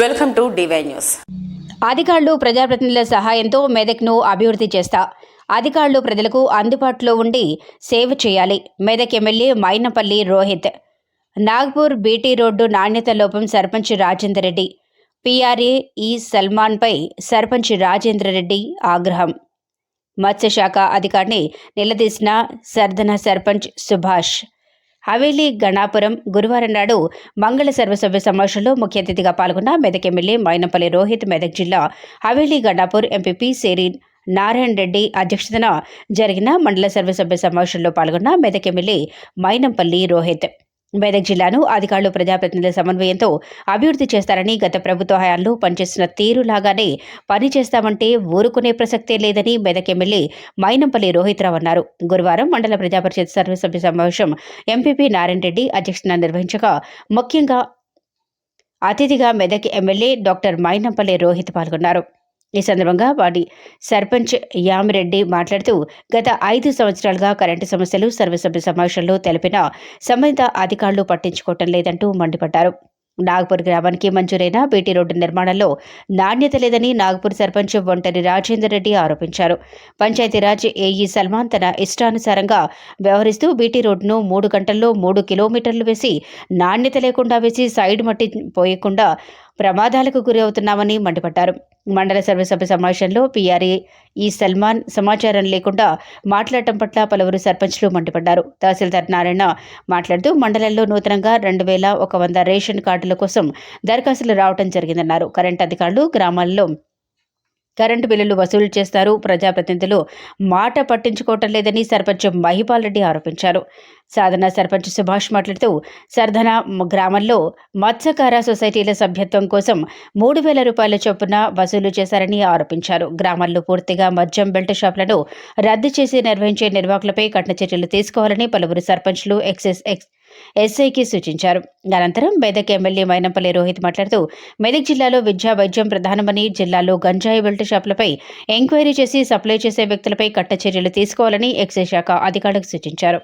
Welcome to DY news అధికారులు ప్రజాప్రతినిధుల సహాయంతో మెదక్ను అభివృద్ధి చేస్తా. అధికారులు ప్రజలకు అందుబాటులో ఉండి సేవ చేయాలి. Medak MLA Mainapalli Rohit. Nagpur BT road నాణ్యత లోపం సర్పంచ్ రాజేందర్ రెడ్డి. పీఆర్ఏ ఈ సల్మాన్పై సర్పంచ్ రాజేంద్ర రెడ్డి ఆగ్రహం. మత్స్యశాఖ అధికారిని నిలదీసిన సర్దన సర్పంచ్ సుభాష్. హవేలీ గణాపురం గురువారం నాడు మంగళ సర్వసభ్య సమావేశంలో ముఖ్య అతిథిగా పాల్గొన్న మెదక్ ఎమ్మెల్యే మైనపల్లి రోహిత్ మెదక్ జిల్లా హవేలీ గణాపూర్ ఎంపీపీ సేరీన్ నారాయణ రెడ్డి అధ్యక్షతన జరిగిన మండల సర్వసభ్య సమావేశంలో పాల్గొన్న మెదక్ ఎమ్మెల్యే మైనంపల్లి రోహిత్. మెదక్ జిల్లాను అధికారులు ప్రజాప్రతినిధుల సమన్వయంతో అభివృద్ధి చేస్తారని గత ప్రభుత్వ హయాంలో పనిచేసిన తీరులాగానే పని చేస్తామంటే ఊరుకునే ప్రసక్తే లేదని మెదక్ ఎమ్మెల్యే మైనంపల్లి రోహిత్రావు అన్నారు. గురువారం మండల ప్రజాపరిషత్ సర్వసభ్య సమావేశం ఎంపీపీ నారాయణ రెడ్డి అధ్యక్షతన నిర్వహించగా ముఖ్యంగా అతిథిగా మెదక్ ఎమ్మెల్యే డాక్టర్ మైనంపల్లి రోహిత్ పాల్గొన్నారు. ఈ సందర్భంగా వాడి సర్పంచ్ యామిరెడ్డి మాట్లాడుతూ గత ఐదు సంవత్సరాలుగా కరెంటు సమస్యలు సర్వసభ్య సమావేశంలో తెలిపిన సంబంధిత అధికారులు పట్టించుకోవటం లేదంటూ మండిపడ్డారు. నాగపూర్ గ్రామానికి మంజూరైన బీటీ రోడ్డు నిర్మాణంలో నాణ్యత లేదని నాగపూర్ సర్పంచ్ ఒంటరి రాజేందర్ రెడ్డి ఆరోపించారు. పంచాయతీరాజ్ ఏఈ సల్మాన్ తన ఇష్టానుసారంగా వ్యవహరిస్తూ బీటీ రోడ్డును మూడు గంటల్లో మూడు కిలోమీటర్లు వేసి నాణ్యత లేకుండా వేసి సైడ్ మట్టి పోయకుండా ప్రమాదాలకు గురి అవుతున్నామని మండిపడ్డారు. మండల సర్వసభ సమావేశంలో పీఆర్ఏ ఈ సల్మాన్ సమాచారం లేకుండా మాట్లాడటం పట్ల పలువురు సర్పంచ్లు మండిపడ్డారు. తహసీల్దార్ నారాయణ మాట్లాడుతూ మండలంలో నూతనంగా రెండు వేల ఒక వంద రేషన్ కార్డుల కోసం దరఖాస్తులు రావడం జరిగిందన్నారు. కరెంట్ అధికారులు గ్రామాల్లో కరెంటు బిల్లులు వసూలు చేస్తారు. ప్రజాప్రతినిధులు మాట పట్టించుకోవటం లేదని సర్పంచ్ మహిపాల్ రెడ్డి ఆరోపించారు. సాధన సర్పంచ్ సుభాష్ మాట్లాడుతూ సర్ధన గ్రామంలో మత్స్యకార సొసైటీల సభ్యత్వం కోసం మూడు వేల రూపాయల చొప్పున వసూలు చేశారని ఆరోపించారు. గ్రామాల్లో పూర్తిగా మద్యం బెల్ట్ షాపులను రద్దు చేసి నిర్వహించే నిర్వాహకులపై కఠిన చర్యలు తీసుకోవాలని పలువురు సర్పంచ్లు ఎక్సైజ్ ఎక్స్ ఎస్ఐకి సూచించారు. అనంతరం మెదక్ ఎమ్మెల్యే మైనంపల్లి రోహిత్ మాట్లాడుతూ మెదక్ జిల్లాలో విద్యా వైద్యం ప్రధానమని జిల్లాలో గంజాయి బెల్ట్ షాపులపై ఎంక్వైరీ చేసి సప్లై చేసే వ్యక్తులపై కట్ట చర్యలు తీసుకోవాలని ఎక్సైజ్ శాఖ అధికారులకు సూచించారు.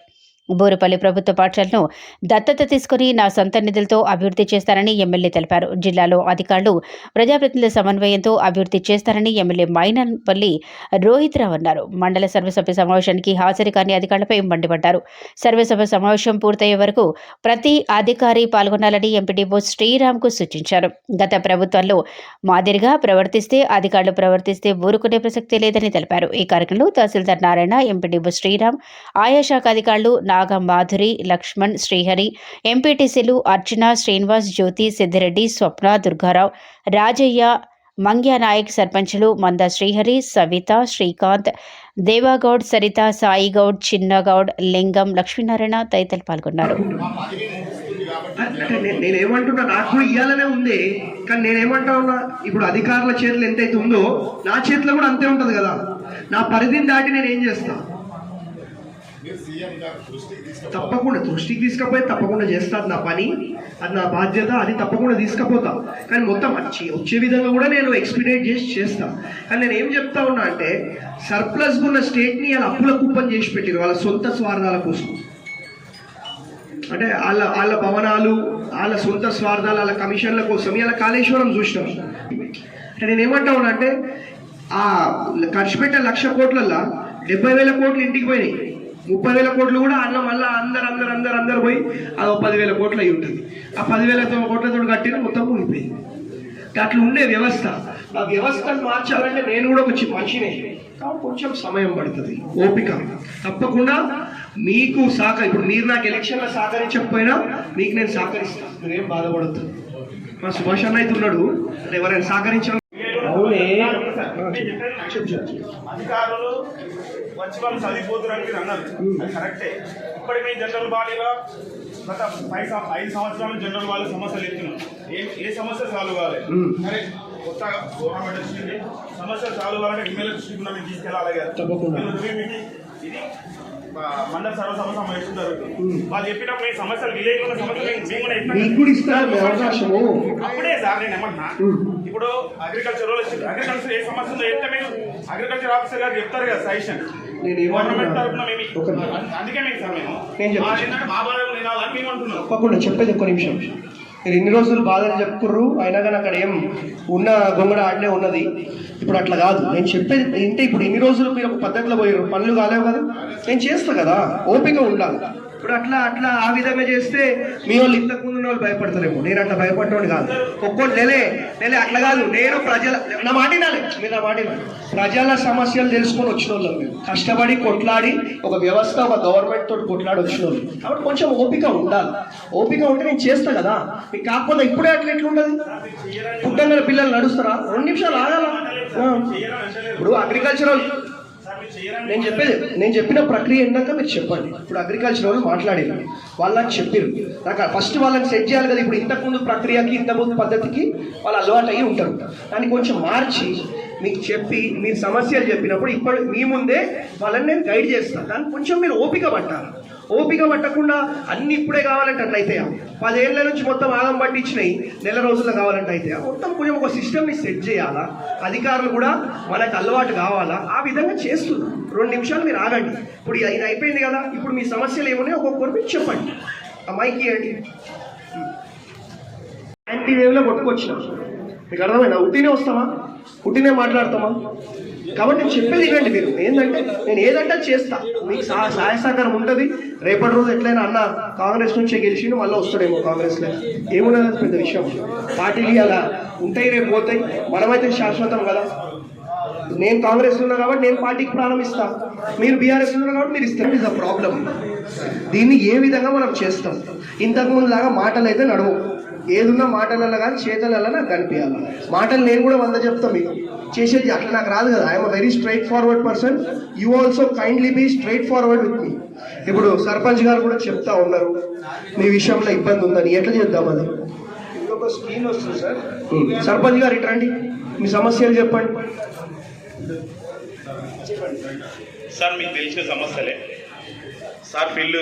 బూరుపల్లి ప్రభుత్వ పాఠశాలను దత్తత తీసుకుని నా సొంత నిధులతో అభివృద్ధి చేస్తారని ఎమ్మెల్యే తెలిపారు. జిల్లాలో అధికారులు ప్రజాప్రతినిధుల సమన్వయంతో అభివృద్ధి చేస్తారని ఎమ్మెల్యే మైనపల్లి రోహిత్ రావు అన్నారు. మండల సర్వసభ్య సమావేశానికి హాజరు కాని అధికారులపై మండిపడ్డారు. సర్వసభ సమావేశం పూర్తయ్యే వరకు ప్రతి అధికారి పాల్గొనాలని ఎంపీడీఓ శ్రీరామ్కు సూచించారు. గత ప్రభుత్వంలో మాదిరిగా ప్రవర్తిస్తే అధికారులు ప్రవర్తిస్తే ఊరుకునే ప్రసక్తి లేదని తెలిపారు. ఈ కార్యక్రమంలో తహసీల్దార్ నారాయణ ఎంపీడీఓ శ్రీరామ్ ఆయా శాఖ అధికారులు నాగ మాధురి లక్ష్మణ్ శ్రీహరి ఎంపీటీసీలు అర్చన శ్రీనివాస్ జ్యోతి సిద్ధిరెడ్డి స్వప్న దుర్గారావు రాజయ్య మంగ్యా నాయక్ సర్పంచులు మంద శ్రీహరి సవిత శ్రీకాంత్ దేవాగౌడ్ సరిత సాయిగౌడ్ చిన్నగౌడ్ లింగం లక్ష్మీనారాయణ తదితరులు పాల్గొన్నారు. నేనేమంటున్నా నాకు కూడా ఇయ్యాలనే ఉంది కానీ నేనేమంటా ఉన్నా ఇప్పుడు అధికారుల చేతులు ఎంతైతే ఉందో నా చేతిలో కూడా అంతే ఉంటుంది కదా. నా పరిధిని దాటి నేను ఏం చేస్తాను తప్పకుండా దృష్టికి తీసుకపోయి తప్పకుండా చేస్తాను నా పని. అది నా బాధ్యత అది తప్పకుండా తీసుకపోతా. కానీ మొత్తం వచ్చి వచ్చే విధంగా కూడా నేను ఎక్స్పీరియట్ చేసి చేస్తా. కానీ నేను ఏం చెప్తా ఉన్నా అంటే సర్ప్లస్ ఉన్న స్టేట్ని వాళ్ళ అప్పుల కుప్పని చేసి పెట్టారు వాళ్ళ సొంత స్వార్థాల కోసం. అంటే వాళ్ళ వాళ్ళ భవనాలు వాళ్ళ సొంత స్వార్థాలు వాళ్ళ కమిషన్ల కోసం. ఇలా కాళేశ్వరం చూసినాం. అంటే నేను ఏమంటా ఉన్నా అంటే ఆ ఖర్చు పెట్టే లక్ష కోట్లల్లో డెబ్బై వేల కోట్లు ఇంటికి పోయినాయి. ముప్పై వేల కోట్లు కూడా అన్న మళ్ళీ అందరు అందరు అందరు అందరు పోయి అది పదివేల కోట్లు అయి ఉంటుంది. ఆ పదివేల కోట్లతో కట్టిన మొత్తం మునిపోయింది అట్లా ఉండే వ్యవస్థ. ఆ వ్యవస్థను మార్చాలంటే నేను కూడా ఒక చి- మనిషినే. కాబట్టి కొంచెం సమయం పడుతుంది ఓపిక. తప్పకుండా మీకు సహక ఇప్పుడు మీరు నాకు ఎలక్షన్లో సహకరించకపోయినా మీకు నేను సహకరిస్తాను మీరేం బాధపడద్దు. మా సుభాష్ అన్న అయితే ఉన్నాడు. ఎవరైనా సహకరించడం అవునే. అధికారులు వచ్చి వాళ్ళు చదివిపోతున్నారు మీరు అన్నారు. అది కరెక్టే. ఇప్పటికీ మీ జనరల్ బాడీలో గత సం- ఐదు సంవత్సరాలు జనరల్ బాడీ సమస్యలు ఎత్తున్నాం ఏ ఏ సమస్య సాల్వ్ కావాలి సరే కొత్త గవర్నమెంట్ వచ్చింది. సమస్య సాల్వ్ కావాలంటే ఎమ్మెల్యే దృష్టికి కూడా మేము తీసుకెళ్ళాలి కదా. తప్పకుండా. ఇది మండల సర్వసభ సమావేశం జరుగుతుంది. వాళ్ళు చెప్పినప్పుడు ఈ సమస్యలు విలేజ్ ఉన్న సమస్యలు కూడా ఇస్తారు అవకాశము. అప్పుడే సార్ నేను ఏమన్నా? ఇప్పుడు అగ్రికల్చర్ అగ్రికల్చర్ ఏ సమస్య ఉందో చెప్తే మీరు అగ్రికల్చర్ ఆఫీసర్ గారు చెప్తారు కదా సజెషన్ ఒక అందుకే మీకు సార్ మేము. మా బాధలు వినాలని మేము అంటున్నాం. చెప్పేది ఒక్క నిమిషం. మీరు ఇన్ని రోజులు బాధలు చెప్పుకుర్రు అయినా కానీ అక్కడ ఏం ఉన్న గొంగడ ఆడనే ఉన్నది. ఇప్పుడు అట్లా కాదు. నేను చెప్పేది ఏంటి? ఇప్పుడు ఇన్ని రోజులు మీరు ఒక పద్ధతిలో పోయారు పనులు కాలేవు కదా? నేను చేస్తా కదా. ఓపిక ఉండాలి. ఇప్పుడు అట్లా అట్లా ఆ విధంగా చేస్తే మీ వాళ్ళు ఇంతకు ముందు వాళ్ళు భయపడతారేమో నేను అట్లా భయపడటోని కాదు. ఒక్కోటి నెలే నెలే అట్లా కాదు. నేను ప్రజల నా మాట మీరు నా మాట ప్రజల సమస్యలు తెలుసుకొని వచ్చిన వాళ్ళం మేము. కష్టపడి కొట్లాడి ఒక వ్యవస్థ ఒక గవర్నమెంట్ తోటి కొట్లాడి వచ్చిన వాళ్ళు కాబట్టి కొంచెం ఓపిక ఉండాలి. ఓపిక ఉంటే నేను చేస్తా కదా. మీకు కాకపోతే ఇప్పుడే అట్లా ఎట్లా ఉండదు పుట్టంగల పిల్లలు నడుస్తారా? రెండు నిమిషాలు ఆగాల? ఇప్పుడు అగ్రికల్చరల్ నేను చెప్పేది నేను చెప్పిన ప్రక్రియ ఏంటంటే మీరు చెప్పండి. ఇప్పుడు అగ్రికల్చర్ వాళ్ళు మాట్లాడారు వాళ్ళు నాకు చెప్పారు నాకు ఫస్ట్ వాళ్ళకి సెట్ చేయాలి కదా ఇప్పుడు ఇంతకుముందు ప్రక్రియకి ఇంతకుముందు పద్ధతికి వాళ్ళు అలవాటు అయ్యి ఉంటారు. దాన్ని కొంచెం మార్చి మీకు చెప్పి మీరు సమస్యలు చెప్పినప్పుడు ఇప్పుడు మీ ముందే వాళ్ళని నేను గైడ్ చేస్తాను దాన్ని కొంచెం మీరు ఓపిక పట్టాలి. ఓపిక పట్టకుండా అన్ని ఇప్పుడే కావాలంటే అట్లా పదేళ్ళ నుంచి మొత్తం ఆదం పట్టించినాయి నెల రోజుల్లో కావాలంటే అయితే మొత్తం కొంచెం ఒక సిస్టమ్ని సెట్ చేయాలా? అధికారులు కూడా మనకు అలవాటు కావాలా? ఆ విధంగా చేస్తున్నారు రెండు నిమిషాలు మీరు ఆగండి. ఇప్పుడు ఇది అయిపోయింది కదా. ఇప్పుడు మీ సమస్యలు ఏమున్నాయి? ఒక్కొక్కరు మీరు చెప్పండి. ఆ మైకి ఇవ్వండి యాంటీ వేవ్లో కొట్టుకొచ్చినాం. మీకు అర్థమైనా ఉట్టినే వస్తామా? ఉట్టినే మాట్లాడతామా? కాబట్టి నేను చెప్పేది ఇవ్వండి మీరు. ఏంటంటే నేను ఏదంటే చేస్తా. మీకు సహా సహాయ సహకారం ఉంటుంది. రేపటి రోజు ఎట్లయినా అన్న కాంగ్రెస్ నుంచే గెలిచిండు మళ్ళీ వస్తాడేమో కాంగ్రెస్లో ఏమున్నది పెద్ద విషయం. పార్టీలు అలా ఉంటాయి రేపు పోతాయి. మనమైతే శాశ్వతం కదా. నేను కాంగ్రెస్ ఉన్నా కాబట్టి నేను పార్టీకి ప్రారంభిస్తా మీరు బీఆర్ఎస్ ఉన్నారు కాబట్టి మీరు ఇస్తారు. ఇస్ అ ప్రాబ్లం దీన్ని ఏ విధంగా మనం చేస్తాం? ఇంతకుముందు లాగా మాటలు అయితే నడవు. ఏదున్నా మాటలలో కానీ చేతలలో నాకు కనిపించాలి మాటలు నేను కూడా వంద చెప్తాను మీకు. చేసేది అట్లా నాకు రాదు కదా. I'm very straightforward person you also kindly be straightforward with me ఇప్పుడు సర్పంచ్ గారు కూడా చెప్తా ఉన్నారు. మీ విషయంలో ఇబ్బంది ఉందని. ఎట్లా చేద్దాం అది? ఇంకొక స్కీమ్ వస్తుంది సార్. సర్పంచ్ గారు ఇట్రండి మీ సమస్యలు చెప్పండి. సార్ మీకు తెలిసిన సమస్యలే. సార్ ఫీల్డ్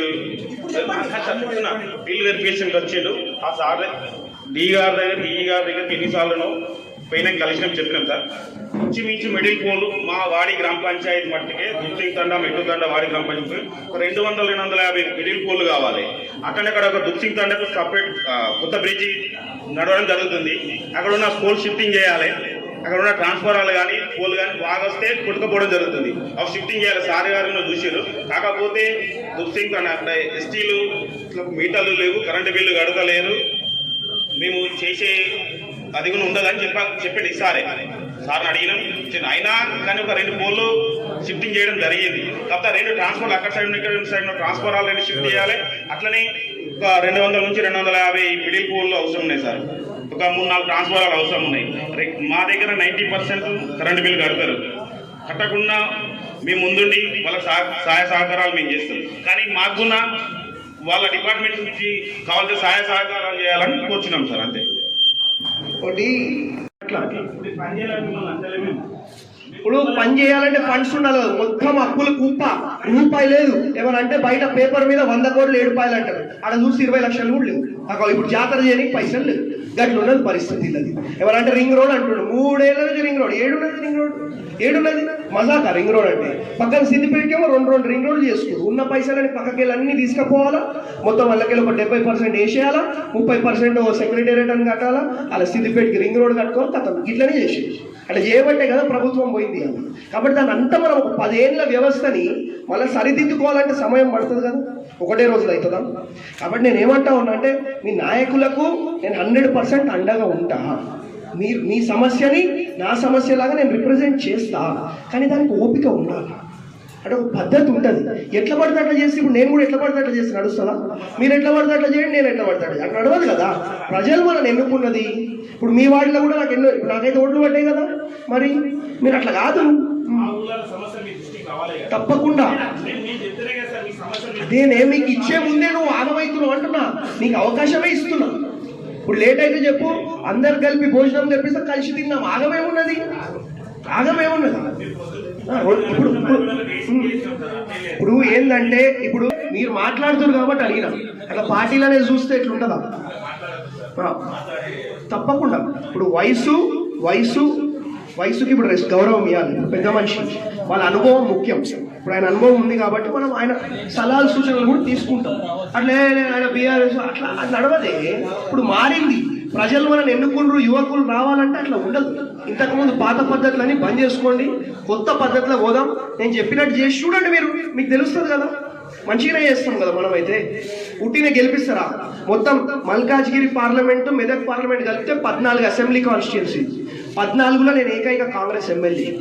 చెప్తున్నా ఫీల్డ్ వెరిఫికేషన్కి వచ్చాడు. ఆ సార్ డి గారి దగ్గర డిఈ గారి దగ్గర ఎన్నిసార్లు పోయినా కలిసినాం చెప్పినాం సార్. ఇంచుమించు మిడిల్ పోలు మా వాడి గ్రామ పంచాయతీ మట్టికే దుప్సింగ్ తండ మెట్టు తండ వాడి గ్రామ పంచాయతీ ఒక రెండు వందల రెండు వందల యాభై మిడిల్ పోలు కావాలి. అట్లనే అక్కడ ఒక దుప్సింగ్ తండకు సపరేట్ కొత్త బ్రిడ్జి నడవడం జరుగుతుంది. అక్కడ ఉన్న స్కూల్ షిఫ్టింగ్ చేయాలి. అక్కడ ఉన్న ట్రాన్స్ఫారాలు కానీ పోల్ కానీ బాగా వస్తే కొట్టుకపోవడం జరుగుతుంది. అవి షిఫ్టింగ్ చేయాలి. సార్ గారు చూసారు కాకపోతే దుప్సింగ్ అక్కడ ఎస్టీలు మీటర్లు లేవు కరెంటు బిల్లు కడతలేరు. మేము చేసే అది కూడా ఉండదని చెప్ప చెప్పండి సారే సార్ని అడిగినాం. అయినా కానీ ఒక రెండు పోల్లు షిఫ్టింగ్ చేయడం జరిగింది. కాకపోతే రెండు ట్రాన్స్ఫర్ అక్కడ సైడ్ ఇక్కడ సైడ్ ట్రాన్స్ఫారాలు రెండు షిఫ్ట్ చేయాలి. అట్లనే ఒక రెండు వందల నుంచి రెండు వందల యాభై మిడిల్ పోల్లు అవసరం ఉన్నాయి సార్. ఒక మూడు నాలుగు ట్రాన్స్ఫారాలు అవసరం ఉన్నాయి. మా దగ్గర నైంటీ పర్సెంట్ కరెంటు బిల్లు కడతారు. కట్టకుండా మేము ముందుండి వాళ్ళ సహ- సహాయ సహకారాలు మేము చేస్తాం కానీ మాకున్న వాళ్ళ డిపార్ట్మెంట్ నుంచి కావాల్సిన సహాయ సహకారాలు చేయాలని కోరుచున్నాం సార్ అంతే. ఒకటి. అట్లా. ఇప్పుడు పని చేయాలంటే ఫండ్స్ ఉండాలి కదా. మొత్తం అప్పులు కుప్ప. రూపాయి లేదు. ఏమనంటే బయట పేపర్ మీద వంద కోట్లు ఏడు రూపాయలు అంటారు. అక్కడ చూసి ఇరవై లక్షలు కూడా లేవు. నాకు ఇప్పుడు జాతర చేయడానికి పైసలు లేదు గట్లు ఉన్నది పరిస్థితి అది ఎవరంటే రింగ్ రోడ్ అంటున్నాడు మూడేళ్ళ నుంచి రింగ్ రోడ్ ఏడున్నది రింగ్ రోడ్ ఏడున్నది? మజాకా రింగ్ రోడ్ అంటే. పక్కన సిద్దిపేటకేమో రెండు రెండు రింగ్ రోడ్లు చేసుకోరు ఉన్న పైసలని పక్కకి వెళ్ళి అన్ని తీసుకుపోవాలా? మొత్తం వాళ్ళకి ఒక డెబ్బై పర్సెంట్ వేసేయాలా? ముప్పై పర్సెంట్ సెక్రటేరియట్ అని కట్టాలా? అలా సిద్దిపేటకి రింగ్ రోడ్ కట్టుకోవాలి కథం ఇట్లనే చేసేది. అట్లా చేయబట్టే కదా ప్రభుత్వం పోయింది కాబట్టి దాని అంతా మనం ఒక పదేళ్ళ వ్యవస్థని మళ్ళీ సరిదిద్దుకోవాలంటే సమయం పడుతుంది కదా. ఒకటే రోజులు అవుతుందా? కాబట్టి నేను ఏమంటా ఉన్నా అంటే మీ నాయకులకు నేను హండ్రెడ్ పర్సెంట్ అండగా ఉంటా. మీరు మీ సమస్యని నా సమస్యలాగా నేను రిప్రజెంట్ చేస్తా. కానీ దానికి ఓపిక ఉండాలి? అంటే ఒక పద్ధతి ఉంటుంది. ఎట్లా పడితే అట్లా చేసి ఇప్పుడు నేను కూడా ఎట్లా పడితే అట్లా చేసి నడుస్తుందా? మీరు ఎట్లా పడితే అట్లా చేయండి నేను ఎట్లా పడితే అట్లా నడవదు కదా? ప్రజలు మనం ఎన్నుకున్నది. ఇప్పుడు మీ వాడిలో కూడా నాకు ఎన్నో ఇప్పుడు నాకైతే ఓట్లు పడ్డాయి కదా మరి? మీరు అట్లా కాదు. తప్పకుండా. నేను మీకు ఇచ్చే ముందే నువ్వు ఆగమవుతున్నావు అంటున్నా. నీకు అవకాశమే ఇస్తున్నా. ఇప్పుడు లేట్ అయితే చెప్పు. అందరు కలిపి భోజనం తెప్పిస్తే కలిసి తిన్నాం ఆగమేమున్నది? ఆగమేమున్నది? ఇప్పుడు ఇప్పుడు ఏంటంటే ఇప్పుడు మీరు మాట్లాడుతున్నారు కాబట్టి అడిగిన. అట్లా పార్టీలనే చూస్తే ఎట్లుంటుందా? తప్పకుండా. ఇప్పుడు వయసు వయసు వయసుకి ఇప్పుడు రెస్ గౌరవం ఇవ్వాలి. పెద్ద మనిషి. వాళ్ళ అనుభవం ముఖ్యం. ఇప్పుడు ఆయన అనుభవం ఉంది కాబట్టి మనం ఆయన సలహాలు సూచనలు కూడా తీసుకుంటాం. అట్లే ఆయన బీఆర్ఎస్ అట్లా అది నడవదే. ఇప్పుడు మారింది. ప్రజలు మనం ఎన్నుకుంటారు యువకులు రావాలంటే అట్లా ఉండదు. ఇంతకుముందు పాత పద్ధతులని బంద్ చేసుకోండి కొత్త పద్ధతిలో పోదాం. నేను చెప్పినట్టు చేసి చూడండి మీరు మీకు తెలుస్తుంది కదా. మంచిగానే చేస్తాం కదా మనమైతే. ఉట్టినే గెలిపిస్తారా? మొత్తం మల్కాజ్గిరి పార్లమెంటు మెదక్ పార్లమెంట్ కలిపితే పద్నాలుగు అసెంబ్లీ కాన్స్టిట్యున్సీ. పద్నాలుగులో నేను ఏకైక కాంగ్రెస్ ఎమ్మెల్యే.